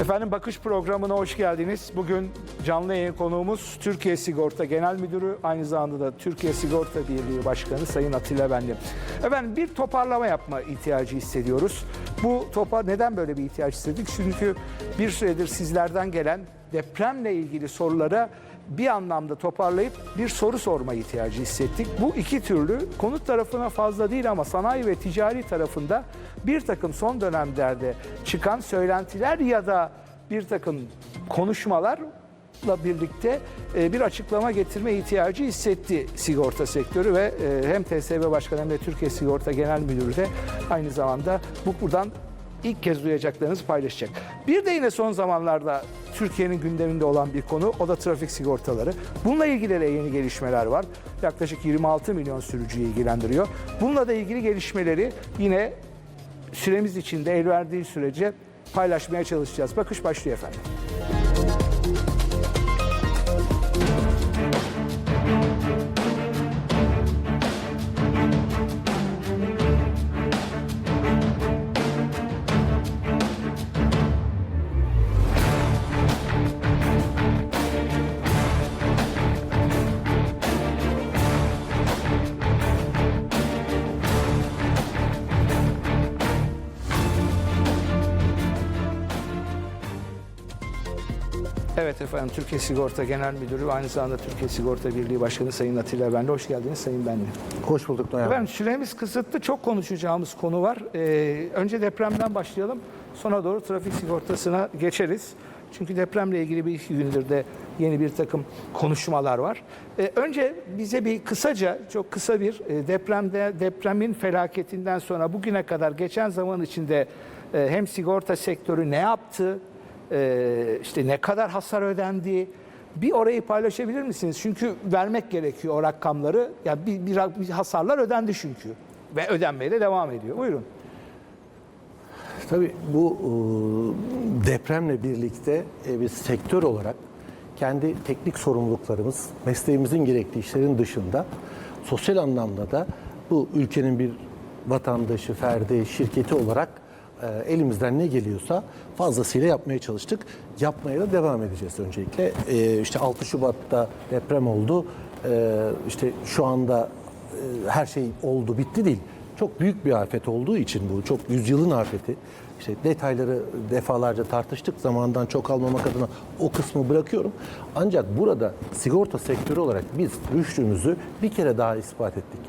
Efendim Bakış programına hoş geldiniz. Bugün canlı yayın konuğumuz Türkiye Sigorta Genel Müdürü, aynı zamanda da Türkiye Sigorta Birliği Başkanı Sayın Atilla Benli. Efendim bir toparlama yapma ihtiyacı hissediyoruz. Bu topar neden böyle bir ihtiyaç hissettik? Çünkü bir süredir sizlerden gelen depremle ilgili sorulara bir anlamda toparlayıp bir soru sorma ihtiyacı hissettik. Bu iki türlü konut tarafına fazla değil ama sanayi ve ticari tarafında bir takım son dönemlerde çıkan söylentiler ya da bir takım konuşmalarla birlikte e, bir açıklama getirme ihtiyacı hissetti sigorta sektörü ve e, hem TSB Başkanı hem de Türkiye Sigorta Genel Müdürü de aynı zamanda bu buradan ilk kez duyacaklarınızı paylaşacak. Bir de yine son zamanlarda Türkiye'nin gündeminde olan bir konu o da trafik sigortaları. Bununla ilgili de yeni gelişmeler var. Yaklaşık 26 milyon sürücüyü ilgilendiriyor. Bununla da ilgili gelişmeleri yine süremiz içinde el verdiği sürece paylaşmaya çalışacağız. Bakış başlıyor efendim. Evet efendim Türkiye Sigorta Genel Müdürü ve aynı zamanda Türkiye Sigorta Birliği Başkanı Sayın Atilla Benli. Hoş geldiniz Sayın Benli. Hoş bulduk Noyan. Efendim süremiz kısıtlı. Çok konuşacağımız konu var. Ee, önce depremden başlayalım. Sonra doğru trafik sigortasına geçeriz. Çünkü depremle ilgili bir iki gündür de yeni bir takım konuşmalar var. Ee, önce bize bir kısaca, çok kısa bir e, depremde depremin felaketinden sonra bugüne kadar geçen zaman içinde e, hem sigorta sektörü ne yaptı, e, işte ne kadar hasar ödendi, bir orayı paylaşabilir misiniz? Çünkü vermek gerekiyor o rakamları. Ya bir, bir, bir hasarlar ödendi çünkü ve ödenmeye de devam ediyor. Buyurun. Tabii bu e, depremle birlikte e, biz sektör olarak kendi teknik sorumluluklarımız, mesleğimizin gerektiği işlerin dışında sosyal anlamda da bu ülkenin bir vatandaşı, ferdi, şirketi olarak e, elimizden ne geliyorsa fazlasıyla yapmaya çalıştık. Yapmaya da devam edeceğiz öncelikle. E, işte 6 Şubat'ta deprem oldu. E, işte şu anda her şey oldu, bitti değil. Çok büyük bir afet olduğu için bu, çok yüzyılın afeti. İşte detayları defalarca tartıştık. Zamandan çok almamak adına o kısmı bırakıyorum. Ancak burada sigorta sektörü olarak biz rüştümüzü bir kere daha ispat ettik.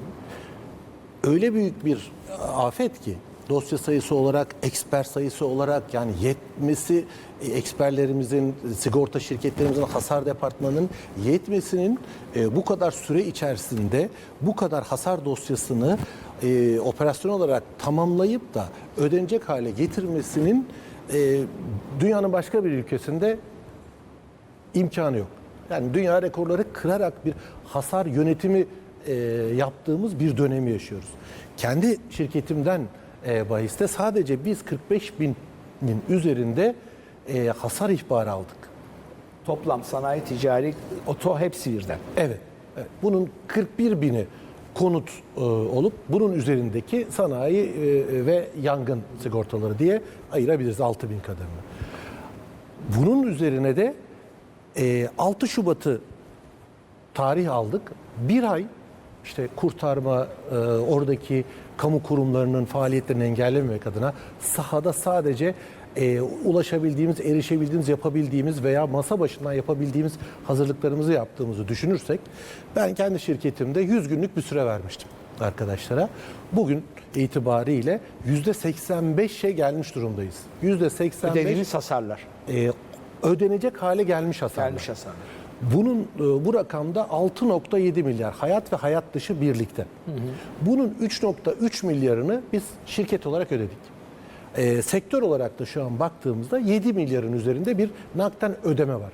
Öyle büyük bir afet ki dosya sayısı olarak, eksper sayısı olarak yani yetmesi e, eksperlerimizin, sigorta şirketlerimizin, hasar departmanının yetmesinin e, bu kadar süre içerisinde bu kadar hasar dosyasını e, operasyon olarak tamamlayıp da ödenecek hale getirmesinin e, dünyanın başka bir ülkesinde imkanı yok. Yani dünya rekorları kırarak bir hasar yönetimi e, yaptığımız bir dönemi yaşıyoruz. Kendi şirketimden e, bahiste sadece biz 45 binin üzerinde e, hasar ihbarı aldık. Toplam sanayi, ticari, oto hepsi birden. Evet. evet. Bunun 41 bini konut e, olup bunun üzerindeki sanayi e, ve yangın sigortaları diye ayırabiliriz 6 bin kadarını. Bunun üzerine de e, 6 Şubat'ı tarih aldık. Bir ay işte kurtarma, e, oradaki kamu kurumlarının faaliyetlerini engellememek adına sahada sadece e, ulaşabildiğimiz, erişebildiğimiz, yapabildiğimiz veya masa başından yapabildiğimiz hazırlıklarımızı yaptığımızı düşünürsek ben kendi şirketimde 100 günlük bir süre vermiştim arkadaşlara. Bugün itibariyle %85'e gelmiş durumdayız. %85 Ödediğiniz hasarlar. e, ödenecek hale gelmiş hasarlar. Gelmiş hasarlar. Bunun e, bu rakamda 6.7 milyar hayat ve hayat dışı birlikte. Bunun 3.3 milyarını biz şirket olarak ödedik. E, sektör olarak da şu an baktığımızda 7 milyarın üzerinde bir nakden ödeme var.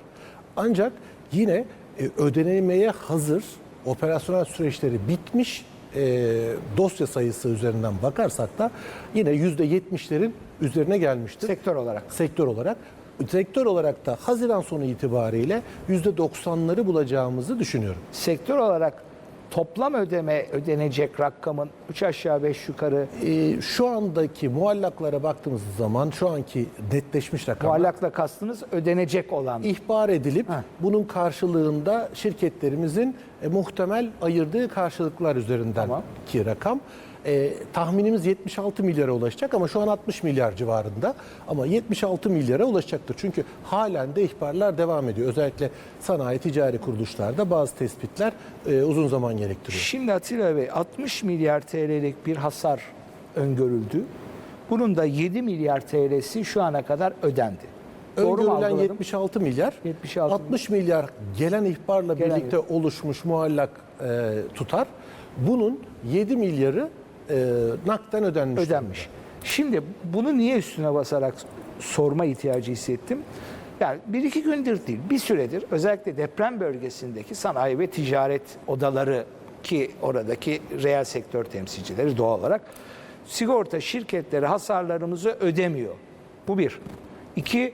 Ancak yine e, ödenemeye hazır operasyonel süreçleri bitmiş e, dosya sayısı üzerinden bakarsak da yine %70'lerin üzerine gelmiştir Sektör olarak. sektör olarak. Sektör olarak da Haziran sonu itibariyle %90'ları bulacağımızı düşünüyorum. Sektör olarak toplam ödeme ödenecek rakamın 3 aşağı 5 yukarı Ee, şu andaki muallaklara baktığımız zaman şu anki netleşmiş rakamlar muallakla kastınız ödenecek olan. ihbar edilip Ha. bunun karşılığında şirketlerimizin e, muhtemel ayırdığı karşılıklar üzerinden Tamam. ki rakam. E, tahminimiz 76 milyara ulaşacak ama şu an 60 milyar civarında. Ama 76 milyara ulaşacaktır. Çünkü halen de ihbarlar devam ediyor. Özellikle sanayi ticari kuruluşlarda bazı tespitler e, uzun zaman gerektiriyor. Şimdi Atilla Bey 60 milyar TL'lik bir hasar öngörüldü. Bunun da 7 milyar TL'si şu ana kadar ödendi. Doğru Öngörülen algıladım? 76 milyar, 76 60 milyar gelen ihbarla Gelen birlikte oluşmuş muallak e, tutar. Bunun 7 milyarı nakden ödenmiş. ödenmiş. Şimdi bunu niye üstüne basarak sorma ihtiyacı hissettim? Yani bir iki gündür değil, bir süredir özellikle deprem bölgesindeki sanayi ve ticaret odaları ki oradaki reel sektör temsilcileri doğal olarak sigorta şirketleri hasarlarımızı ödemiyor. Bu bir. İki,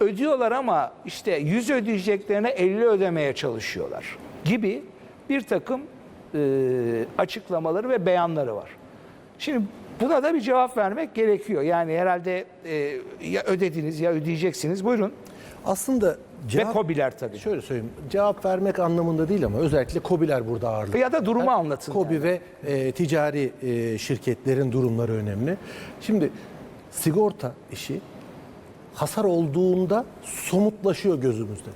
ödüyorlar ama işte 100 ödeyeceklerine 50 ödemeye çalışıyorlar gibi bir takım e, açıklamaları ve beyanları var. Şimdi buna da bir cevap vermek gerekiyor. Yani herhalde e, ya ödediniz ya ödeyeceksiniz. Buyurun. Aslında Ve cevap, KOBİ'ler tabii. şöyle söyleyeyim, cevap vermek anlamında değil ama özellikle KOBİ'ler burada ağırlıklı. Ya da durumu anlatın. KOBİ yani. ve e, ticari e, şirketlerin durumları önemli. Şimdi sigorta işi hasar olduğunda somutlaşıyor gözümüzde.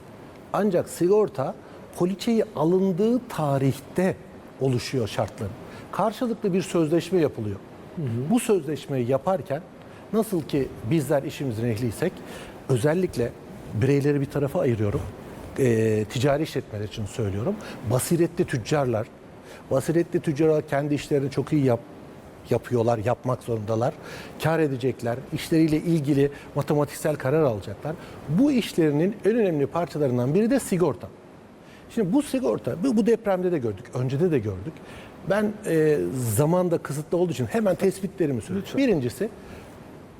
Ancak sigorta poliçeyi alındığı tarihte oluşuyor şartları. Karşılıklı bir sözleşme yapılıyor. Bu sözleşmeyi yaparken nasıl ki bizler işimizin ehliysek özellikle bireyleri bir tarafa ayırıyorum. Ee, ticari işletmeler için söylüyorum. Basiretli tüccarlar, basiretli tüccarlar kendi işlerini çok iyi yap, yapıyorlar, yapmak zorundalar. Kar edecekler, işleriyle ilgili matematiksel karar alacaklar. Bu işlerinin en önemli parçalarından biri de sigorta. Şimdi bu sigorta, bu depremde de gördük, öncede de gördük. Ben e, zamanda kısıtlı olduğu için hemen tespitlerimi söyleyeyim. Birincisi,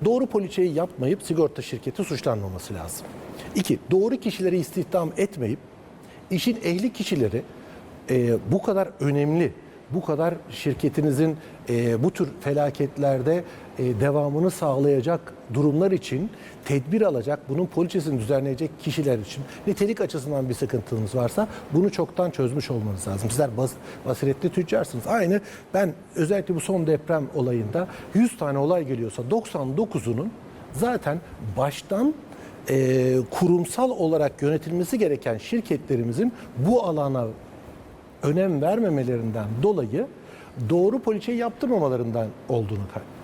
doğru poliçeyi yapmayıp sigorta şirketi suçlanmaması lazım. İki, doğru kişileri istihdam etmeyip işin ehli kişileri e, bu kadar önemli, bu kadar şirketinizin e, bu tür felaketlerde e, devamını sağlayacak durumlar için tedbir alacak, bunun poliçesini düzenleyecek kişiler için nitelik açısından bir sıkıntınız varsa bunu çoktan çözmüş olmanız lazım. Sizler bas, basiretli tüccarsınız. Aynı ben özellikle bu son deprem olayında 100 tane olay geliyorsa 99'unun zaten baştan e, kurumsal olarak yönetilmesi gereken şirketlerimizin bu alana önem vermemelerinden dolayı doğru poliçeyi yaptırmamalarından olduğunu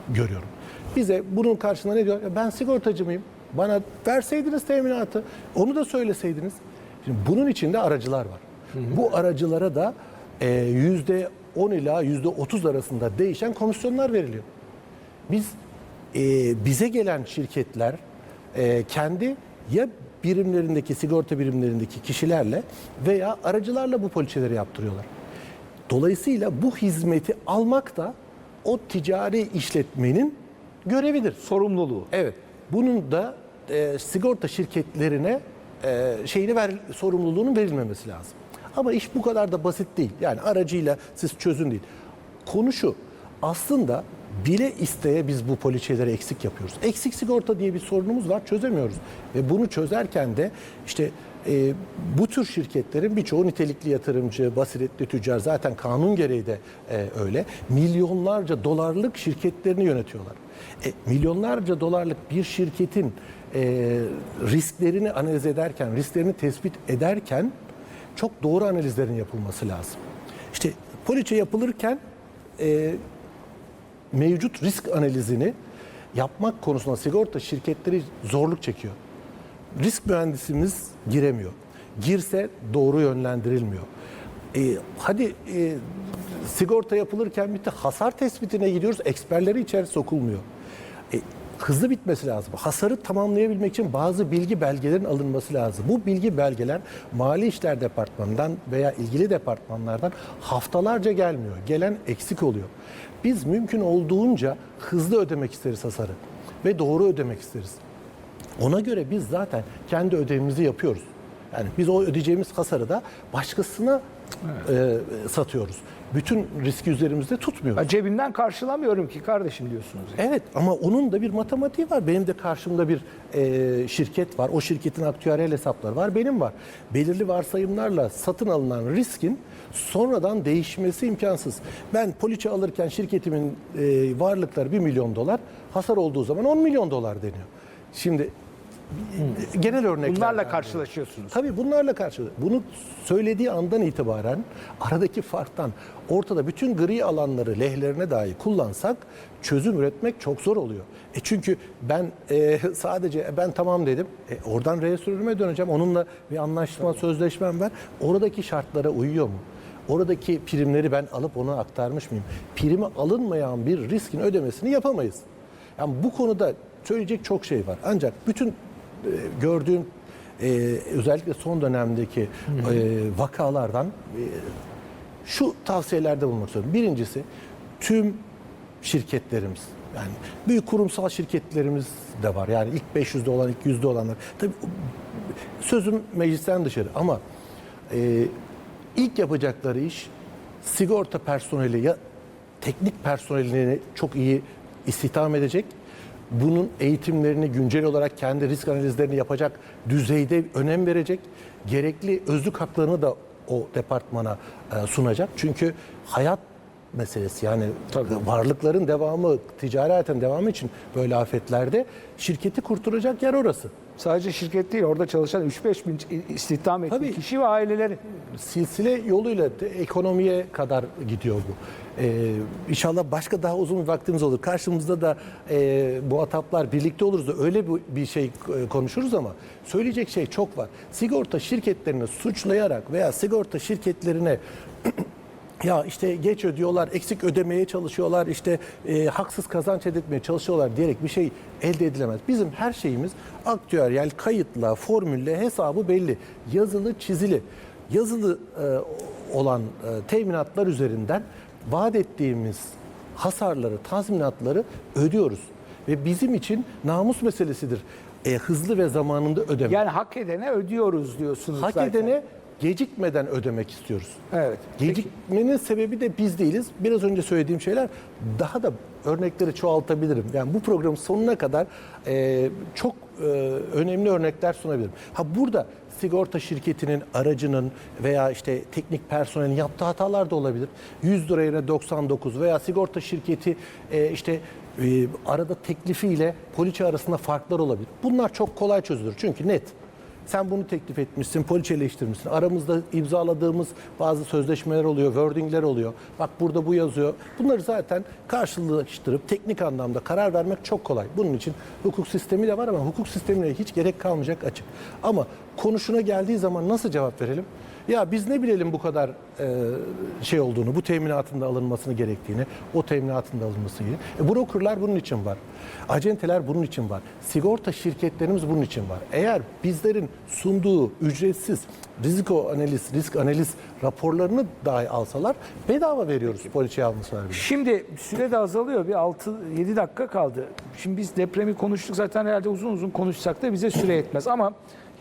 görüyorum. Bize bunun karşılığında ne diyor? Ya ben sigortacı mıyım? Bana verseydiniz teminatı, onu da söyleseydiniz. Şimdi bunun içinde aracılar var. Bu aracılara da e, yüzde 10 ila yüzde 30 arasında değişen komisyonlar veriliyor. Biz e, bize gelen şirketler e, kendi ya birimlerindeki sigorta birimlerindeki kişilerle veya aracılarla bu poliçeleri yaptırıyorlar. Dolayısıyla bu hizmeti almak da o ticari işletmenin görevidir. Sorumluluğu. Evet. Bunun da e, sigorta şirketlerine e, şeyini ver, sorumluluğunun verilmemesi lazım. Ama iş bu kadar da basit değil. Yani aracıyla siz çözün değil. Konu şu. Aslında bile isteye biz bu poliçeleri eksik yapıyoruz. Eksik sigorta diye bir sorunumuz var, çözemiyoruz. Ve bunu çözerken de işte e, bu tür şirketlerin birçoğu nitelikli yatırımcı, basiretli tüccar zaten kanun gereği de e, öyle. Milyonlarca dolarlık şirketlerini yönetiyorlar. E, milyonlarca dolarlık bir şirketin e, risklerini analiz ederken, risklerini tespit ederken çok doğru analizlerin yapılması lazım. İşte poliçe yapılırken e, mevcut risk analizini yapmak konusunda sigorta şirketleri zorluk çekiyor. Risk mühendisimiz giremiyor. Girse doğru yönlendirilmiyor. E, hadi e, sigorta yapılırken bitti hasar tespitine gidiyoruz. Eksperleri içeri sokulmuyor. E, hızlı bitmesi lazım. Hasarı tamamlayabilmek için bazı bilgi belgelerin alınması lazım. Bu bilgi belgeler Mali İşler Departmanı'ndan veya ilgili departmanlardan haftalarca gelmiyor. Gelen eksik oluyor. Biz mümkün olduğunca hızlı ödemek isteriz hasarı ve doğru ödemek isteriz. Ona göre biz zaten kendi ödevimizi yapıyoruz. Yani biz o ödeyeceğimiz hasarı da başkasına e, satıyoruz. Bütün riski üzerimizde tutmuyoruz. Ya Cebimden karşılamıyorum ki kardeşim diyorsunuz. Evet ama onun da bir matematiği var. Benim de karşımda bir e, şirket var. O şirketin aktüeryel hesapları var. Benim var. Belirli varsayımlarla satın alınan riskin sonradan değişmesi imkansız. Ben poliçe alırken şirketimin e, varlıkları 1 milyon dolar, hasar olduğu zaman 10 milyon dolar deniyor. Şimdi genel örnekler. Bunlarla karşılaşıyorsunuz. Tabii bunlarla karşı. Bunu söylediği andan itibaren aradaki farktan ortada bütün gri alanları lehlerine dahi kullansak çözüm üretmek çok zor oluyor. E çünkü ben e, sadece ben tamam dedim. E, oradan reestörüme döneceğim. Onunla bir anlaşma, sözleşmem var. Oradaki şartlara uyuyor mu? Oradaki primleri ben alıp ona aktarmış mıyım? Primi alınmayan bir riskin ödemesini yapamayız. Yani bu konuda söyleyecek çok şey var. Ancak bütün gördüğüm e, özellikle son dönemdeki e, vakalardan e, şu tavsiyelerde bulunmak istiyorum. Birincisi tüm şirketlerimiz yani büyük kurumsal şirketlerimiz de var. Yani ilk 500'de olan, ilk 100'de olanlar. Tabii sözüm meclisten dışarı ama e, ilk yapacakları iş sigorta personeli ya teknik personelini çok iyi istihdam edecek. Bunun eğitimlerini güncel olarak kendi risk analizlerini yapacak düzeyde önem verecek. Gerekli özlük haklarını da o departmana e, sunacak. Çünkü hayat meselesi yani varlıkların devamı, ticari hayatın devamı için böyle afetlerde şirketi kurtaracak yer orası. Sadece şirket değil orada çalışan 3-5 bin istihdam ettiği Tabii. kişi ve aileleri. silsile yoluyla ekonomiye kadar gidiyor bu. Ee, inşallah başka daha uzun bir vaktimiz olur. Karşımızda da e, muhataplar birlikte oluruz da öyle bir, bir şey e, konuşuruz ama söyleyecek şey çok var. Sigorta şirketlerini suçlayarak veya sigorta şirketlerine ya işte geç ödüyorlar, eksik ödemeye çalışıyorlar, işte e, haksız kazanç elde etmeye çalışıyorlar diyerek bir şey elde edilemez. Bizim her şeyimiz aktüeryel kayıtla, formülle hesabı belli. Yazılı, çizili. Yazılı e, olan e, teminatlar üzerinden vaat ettiğimiz hasarları, tazminatları ödüyoruz. Ve bizim için namus meselesidir. E, hızlı ve zamanında ödemek. Yani hak edene ödüyoruz diyorsunuz Hak zaten. edene gecikmeden ödemek istiyoruz. Evet. Gecikmenin sebebi de biz değiliz. Biraz önce söylediğim şeyler daha da örnekleri çoğaltabilirim. Yani bu programın sonuna kadar e, çok e, önemli örnekler sunabilirim. Ha burada sigorta şirketinin, aracının veya işte teknik personelin yaptığı hatalar da olabilir. 100 lira yerine 99 veya sigorta şirketi e, işte e, arada teklifiyle poliçe arasında farklar olabilir. Bunlar çok kolay çözülür. Çünkü net. Sen bunu teklif etmişsin, poliçeleştirmişsin. Aramızda imzaladığımız bazı sözleşmeler oluyor, wordingler oluyor. Bak burada bu yazıyor. Bunları zaten karşılaştırıp teknik anlamda karar vermek çok kolay. Bunun için hukuk sistemi de var ama hukuk sistemine hiç gerek kalmayacak açık. Ama konuşuna geldiği zaman nasıl cevap verelim? Ya biz ne bilelim bu kadar e, şey olduğunu, bu teminatın da alınmasını gerektiğini, o teminatın da alınmasını gerektiğini. E, brokerlar bunun için var. Acenteler bunun için var. Sigorta şirketlerimiz bunun için var. Eğer bizlerin sunduğu ücretsiz riziko analiz, risk analiz raporlarını dahi alsalar bedava veriyoruz poliçe almışlar bile. Şimdi süre de azalıyor. Bir 6-7 dakika kaldı. Şimdi biz depremi konuştuk. Zaten herhalde uzun uzun konuşsak da bize süre yetmez. Ama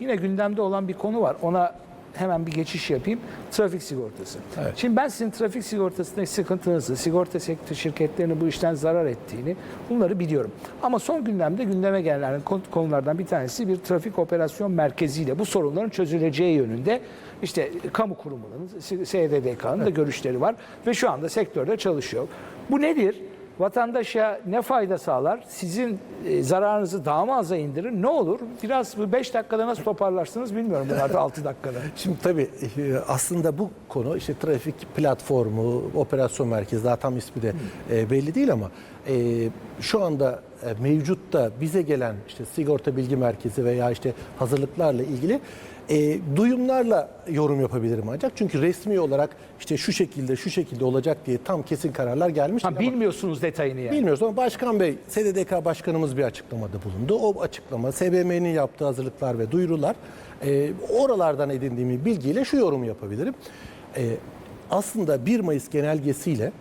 yine gündemde olan bir konu var. Ona hemen bir geçiş yapayım. Trafik sigortası. Evet. Şimdi ben sizin trafik sigortasındaki sıkıntınızı, sigorta sektör şirketlerinin bu işten zarar ettiğini bunları biliyorum. Ama son gündemde gündeme gelen kon- konulardan bir tanesi bir trafik operasyon merkeziyle bu sorunların çözüleceği yönünde işte kamu kurumunun, SDDK'nın da görüşleri var ve şu anda sektörde çalışıyor. Bu nedir? Vatandaşa ne fayda sağlar? Sizin e, zararınızı daha mı aza indirir? Ne olur? Biraz 5 dakikada nasıl toparlarsınız bilmiyorum bunlarda 6 dakikada. Şimdi tabii e, aslında bu konu işte trafik platformu, operasyon merkezi daha tam ismi de e, belli değil ama şu anda mevcutta bize gelen işte sigorta bilgi merkezi veya işte hazırlıklarla ilgili e, duyumlarla yorum yapabilirim ancak çünkü resmi olarak işte şu şekilde şu şekilde olacak diye tam kesin kararlar gelmiş. Ha, bilmiyorsunuz detayını yani. Bilmiyoruz ama Başkan Bey, SDDK Başkanımız bir açıklamada bulundu. O açıklama, SBM'nin yaptığı hazırlıklar ve duyurular, e, oralardan edindiğim bilgiyle şu yorumu yapabilirim. E, aslında 1 Mayıs genelgesiyle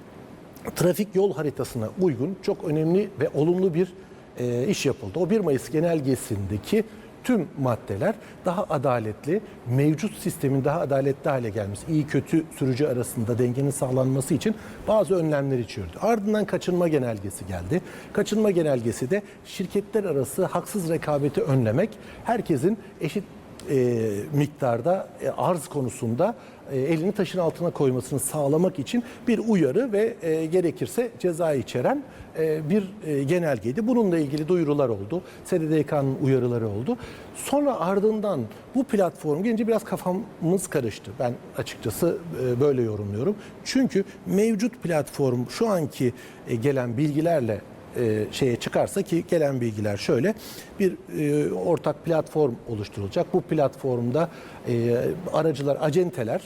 trafik yol haritasına uygun çok önemli ve olumlu bir e, iş yapıldı. O 1 Mayıs genelgesindeki tüm maddeler daha adaletli, mevcut sistemin daha adaletli hale gelmesi, iyi kötü sürücü arasında dengenin sağlanması için bazı önlemler içiyordu. Ardından kaçınma genelgesi geldi. Kaçınma genelgesi de şirketler arası haksız rekabeti önlemek, herkesin eşit e, miktarda e, arz konusunda e, elini taşın altına koymasını sağlamak için bir uyarı ve e, gerekirse ceza içeren e, bir e, genelgeydi. Bununla ilgili duyurular oldu. SDDK'nın uyarıları oldu. Sonra ardından bu platform gelince biraz kafamız karıştı. Ben açıkçası e, böyle yorumluyorum. Çünkü mevcut platform şu anki e, gelen bilgilerle e, şeye çıkarsa ki gelen bilgiler şöyle bir e, ortak platform oluşturulacak. Bu platformda e, aracılar, acenteler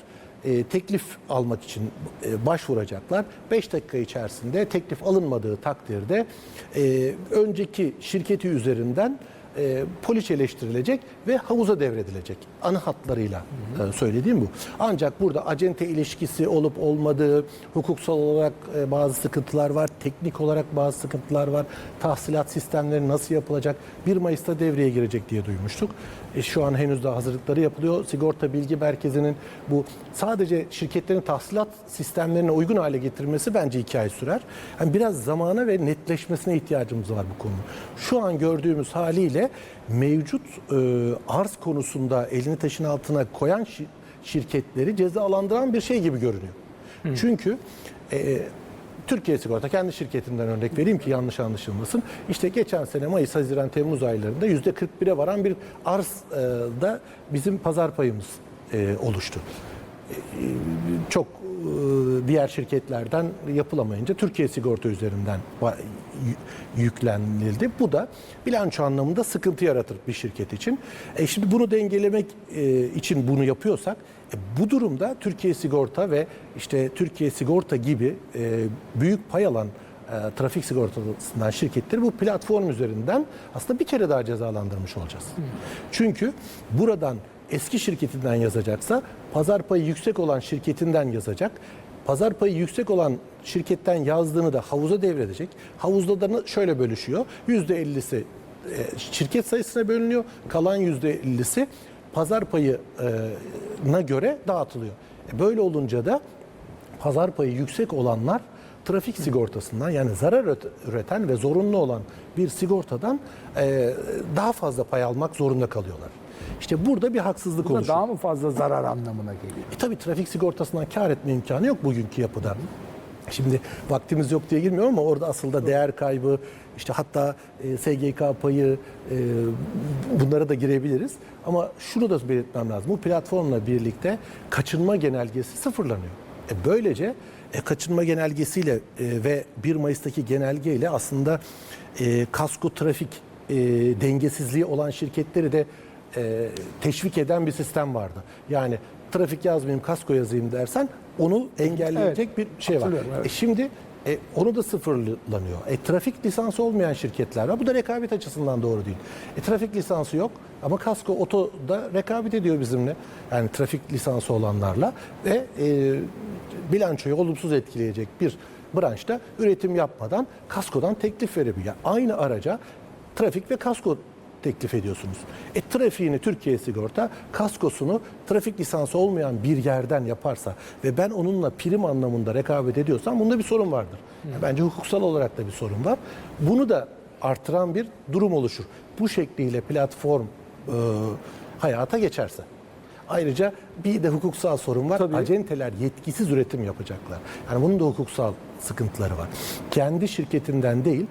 e, teklif almak için başvuracaklar. 5 dakika içerisinde teklif alınmadığı takdirde önceki şirketi üzerinden e, poliçeleştirilecek ve havuza devredilecek. Ana hatlarıyla e, söylediğim bu. Ancak burada acente ilişkisi olup olmadığı, hukuksal olarak e, bazı sıkıntılar var, teknik olarak bazı sıkıntılar var. Tahsilat sistemleri nasıl yapılacak? 1 Mayıs'ta devreye girecek diye duymuştuk. E, şu an henüz daha hazırlıkları yapılıyor. Sigorta Bilgi Merkezi'nin bu sadece şirketlerin tahsilat sistemlerine uygun hale getirmesi bence iki sürer. Yani biraz zamana ve netleşmesine ihtiyacımız var bu konunun. Şu an gördüğümüz haliyle mevcut e, arz konusunda elini taşın altına koyan şi- şirketleri cezalandıran bir şey gibi görünüyor. Çünkü e, Türkiye Sigorta kendi şirketimden örnek vereyim ki yanlış anlaşılmasın. İşte geçen sene Mayıs, Haziran, Temmuz aylarında yüzde 41'e varan bir arzda bizim pazar payımız e, oluştu. E, Çok e, diğer şirketlerden yapılamayınca Türkiye Sigorta üzerinden yüklenildi. Bu da bilanço anlamında sıkıntı yaratır bir şirket için. E şimdi bunu dengelemek e, için bunu yapıyorsak e, bu durumda Türkiye Sigorta ve işte Türkiye Sigorta gibi e, büyük pay alan e, trafik sigortasından şirketleri bu platform üzerinden aslında bir kere daha cezalandırmış olacağız. Çünkü buradan eski şirketinden yazacaksa pazar payı yüksek olan şirketinden yazacak. Pazar payı yüksek olan şirketten yazdığını da havuza devredecek. Havuzda da şöyle bölüşüyor. %50'si e, şirket sayısına bölünüyor. Kalan %50'si pazar payına göre dağıtılıyor. E, Böyle olunca da pazar payı yüksek olanlar trafik sigortasından yani zarar üreten ve zorunlu olan bir sigortadan e, daha fazla pay almak zorunda kalıyorlar. İşte burada bir haksızlık Bu da oluşuyor. daha mı fazla zarar anlamına geliyor? E tabii trafik sigortasından kar etme imkanı yok bugünkü yapıda. Şimdi vaktimiz yok diye girmiyorum ama orada asıl da değer kaybı, işte hatta e, SGK payı e, bunlara da girebiliriz. Ama şunu da belirtmem lazım. Bu platformla birlikte kaçınma genelgesi sıfırlanıyor. E böylece e, kaçınma genelgesiyle e, ve 1 Mayıs'taki genelgeyle aslında e, kasko trafik e, dengesizliği olan şirketleri de e, teşvik eden bir sistem vardı. Yani trafik yazmayayım, kasko yazayım dersen onu engelleyecek Evet, bir şey var. evet. E şimdi e, onu da sıfırlanıyor. E, trafik lisansı olmayan şirketler var. Bu da rekabet açısından doğru değil. E, trafik lisansı yok ama kasko oto da rekabet ediyor bizimle. Yani trafik lisansı olanlarla ve e, bilançoyu olumsuz etkileyecek bir branşta üretim yapmadan kaskodan teklif verebiliyor. Yani aynı araca trafik ve kasko teklif ediyorsunuz. E trafiğini Türkiye Sigorta kaskosunu trafik lisansı olmayan bir yerden yaparsa ve ben onunla prim anlamında rekabet ediyorsam bunda bir sorun vardır. Yani Bence hukuksal olarak da bir sorun var. Bunu da artıran bir durum oluşur. Bu şekliyle platform e, hayata geçerse. Ayrıca bir de hukuksal sorun var. Tabii. Acenteler yetkisiz üretim yapacaklar. Yani bunun da hukuksal sıkıntıları var. Kendi şirketinden değil,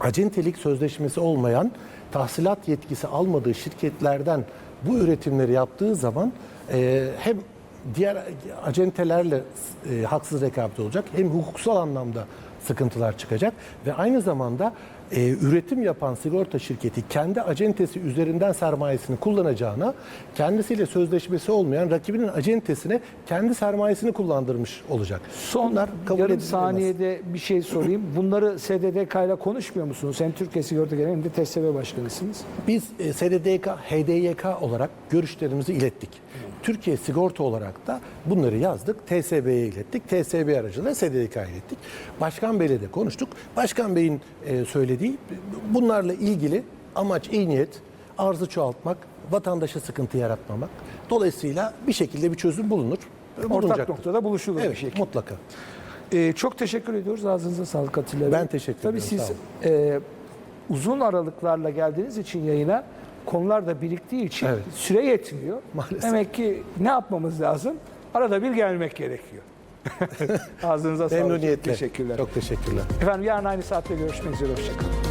acentelik sözleşmesi olmayan tahsilat yetkisi almadığı şirketlerden bu üretimleri yaptığı zaman e, hem diğer acentelerle e, haksız rekabet olacak hem hukuksal anlamda sıkıntılar çıkacak ve aynı zamanda e, üretim yapan sigorta şirketi kendi acentesi üzerinden sermayesini kullanacağına kendisiyle sözleşmesi olmayan rakibinin acentesine kendi sermayesini kullandırmış olacak. Son Bunlar kabul yarım edilemez. saniyede bir şey sorayım. Bunları SDDK ile konuşmuyor musunuz? Hem Türkiye Sigorta Genel hem de TSB Başkanısınız. Biz e, SDDK, HDYK olarak görüşlerimizi ilettik. Türkiye Sigorta olarak da bunları yazdık. TSB'ye ilettik. TSB aracılığıyla SDDK'ya ilettik. Başkan Bey'le de konuştuk. Başkan Bey'in e, söylediği bunlarla ilgili amaç iyi niyet arzı çoğaltmak, vatandaşa sıkıntı yaratmamak. Dolayısıyla bir şekilde bir çözüm bulunur. Ortak Bulunacaktır. noktada buluşulur bir Evet, şekilde. mutlaka. Ee, çok teşekkür ediyoruz. Ağzınıza sağlık Atilla Bey. Ben teşekkür Tabii ediyorum, siz e, uzun aralıklarla geldiğiniz için yayına konular da biriktiği için Evet. süre yetmiyor. Maalesef. Demek ki ne yapmamız lazım? Arada bir gelmek gerekiyor. Ağzınıza sağlık. Memnuniyetle. Teşekkürler. Çok teşekkürler. Efendim yarın aynı saatte görüşmek üzere. Hoşçakalın.